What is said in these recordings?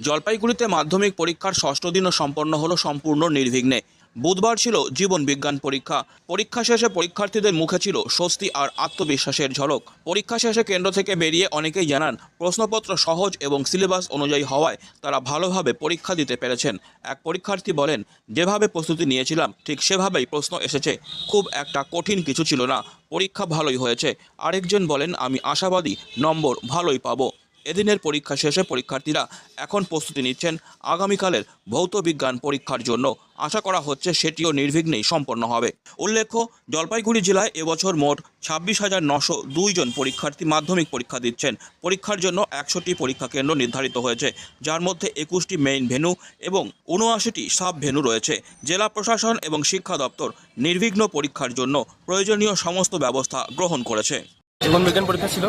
জলপাইগুড়িতে মাধ্যমিক পরীক্ষার ষষ্ঠ দিনও সম্পন্ন হলো সম্পূর্ণ নির্বিঘ্নে। বুধবার ছিল জীবন বিজ্ঞান পরীক্ষা। পরীক্ষা শেষে পরীক্ষার্থীদের মুখে ছিল স্বস্তি আর আত্মবিশ্বাসের ঝলক। পরীক্ষা শেষে কেন্দ্র থেকে বেরিয়ে অনেকেই জানান, প্রশ্নপত্র সহজ এবং সিলেবাস অনুযায়ী হওয়ায় তারা ভালোভাবে পরীক্ষা দিতে পেরেছেন। এক পরীক্ষার্থী বলেন, যেভাবে প্রস্তুতি নিয়েছিলাম, ঠিক সেভাবেই প্রশ্ন এসেছে। খুব একটা কঠিন কিছু ছিল না। পরীক্ষা ভালোই হয়েছে। আরেকজন বলেন, আমি আশাবাদী, নম্বর ভালোই পাবো এদিনের পরীক্ষা শেষে পরীক্ষার্থীরা এখন প্রস্তুতি নিচ্ছেন আগামীকালের ভৌত বিজ্ঞান পরীক্ষার জন্য। আশা করা হচ্ছে সেটিও নির্বিঘ্নেই সম্পন্ন হবে। উল্লেখ্য, জলপাইগুড়ি জেলায় এবছর মোট ছাব্বিশ হাজার নশো দুইজন পরীক্ষার্থী মাধ্যমিক পরীক্ষা দিচ্ছেন। পরীক্ষার জন্য একশোটি পরীক্ষা কেন্দ্র নির্ধারিত হয়েছে, যার মধ্যে একুশটি মেইন ভেন্যু এবং উনআশিটি সাব ভেন্যু রয়েছে। জেলা প্রশাসন এবং শিক্ষা দপ্তর নির্বিঘ্ন পরীক্ষার জন্য প্রয়োজনীয় সমস্ত ব্যবস্থা গ্রহণ করেছে। জীবন বিজ্ঞান পরীক্ষা ছিল।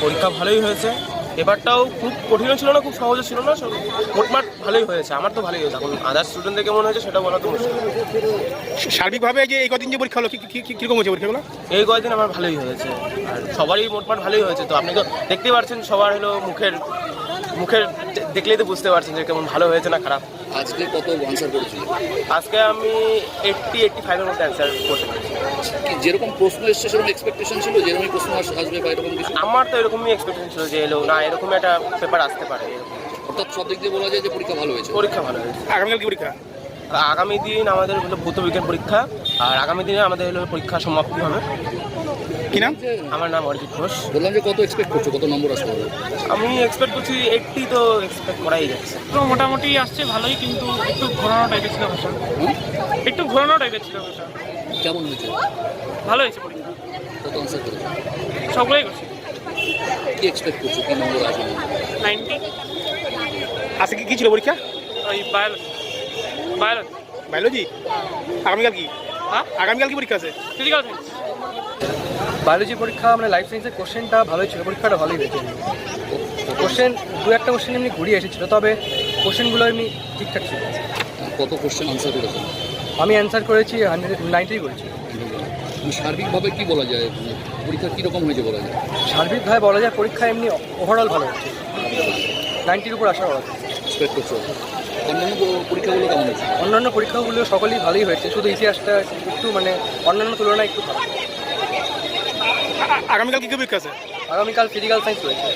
পরীক্ষা ভালোই হয়েছে। এবারটাও খুব কঠিনও ছিল না খুব সহজও ছিল না মোটমাট ভালোই হয়েছে। আমার তো ভালোই হয়েছে। এখন আদার্স স্টুডেন্টদের কেমন হয়েছে সেটা বলা তো মুশকিল। সার্বিকভাবে যে এই কদিন যে পরীক্ষা হলো কি- কি- কি- কীরকম হয়েছে পরীক্ষাগুলো? এই কয়েকদিন আমার ভালোই হয়েছে। আর সবারই মোটমাট ভালোই হয়েছে। তো আপনি তো দেখতেই পাচ্ছেন সবার হলো মুখের মুখের দেখলেই তো বুঝতে পারছেন যে কেমন ভালো হয়েছে না খারাপ। আজকে কত আনসার করেছিল? আজকে আমি এইটটি এইটটি ফাইভের মধ্যে অ্যান্সার করতে পেরেছি। যেরকম প্রশ্ন এসছে সেরকম এক্সপেকটেশন ছিল? যেরকম প্রশ্ন আসবে বা এরকম কিছু? আমার তো এরকমই এক্সপেকটেশন ছিল যে এলো না এরকমই একটা পেপার আসতে পারে এরকম। অর্থাৎ সব দিক দিয়ে বলা যায় যে পরীক্ষা ভালো হয়েছে। পরীক্ষা ভালো হয়েছে। আগামীকাল কি পরীক্ষা? আগামী দিন আমাদের হলো ভৌত বিজ্ঞান পরীক্ষা আর আগামী দিনে আমাদের হলো পরীক্ষা সমাপ্তি হবে। কি নাম? আমার নাম অরিজিৎ ঘোষ। বললাম যে কত এক্সপেক্ট করছ? কত নম্বর আসতে হবে আমি এক্সপেক্ট করছি এইটটি তো এক্সপেক্ট করাই যাচ্ছে। তো মোটামুটি আসছে ভালোই কিন্তু একটু ঘোরানো টাইপের ছিল ভাষা। একটু ঘোরানো টাইপের ছিল ভাষা। কেমন হয়েছে? ভালো হয়েছে পরীক্ষা। কত আনসার করেছ? সবগুলোই করছি। কি এক্সপেক্ট করছ? কি নম্বর আসবে? নাইনটি আজকে কি কি ছিল পরীক্ষা? ওই বায়োলজি বায়োলজি? বায়োলজি আগামীকাল কি? হ্যাঁ? আগামীকাল কি পরীক্ষা আছে? ফিজিক্যাল সায়েন্স বায়োলজি পরীক্ষা মানে লাইফ সায়েন্সের কোশ্চেনটা ভালোই ছিল পরীক্ষাটা ভালোই হয়েছে। কোশ্চেন দু একটা কোশ্চেন এমনি ঘুরিয়ে এসেছিল তবে কোশ্চেনগুলো এমনি ঠিকঠাক ছিল। কত কোশ্চেন আনসার করেছ আমি অ্যান্সার করেছি হান্ড্রেড নাইনটি করেছি। সার্বিকভাবে কি বলা যায়? পরীক্ষা কীরকম হয়েছে বলা যায়? সার্বিকভাবে বলা যায় পরীক্ষা এমনি ওভারঅল ভালো হচ্ছে। নাইনটির উপর আশা করা এক্সপেক্ট করছ অন্যান্য পরীক্ষাগুলো কেমন হয়েছে? অন্যান্য পরীক্ষাগুলো সকলেই ভালোই হয়েছে শুধু ইতিহাসটা একটু মানে অন্যান্য তুলনায় একটু ভালো। আগামীকাল কি কি পরীক্ষা আছে? আগামীকাল ফিজিক্যাল সায়েন্স রয়েছে।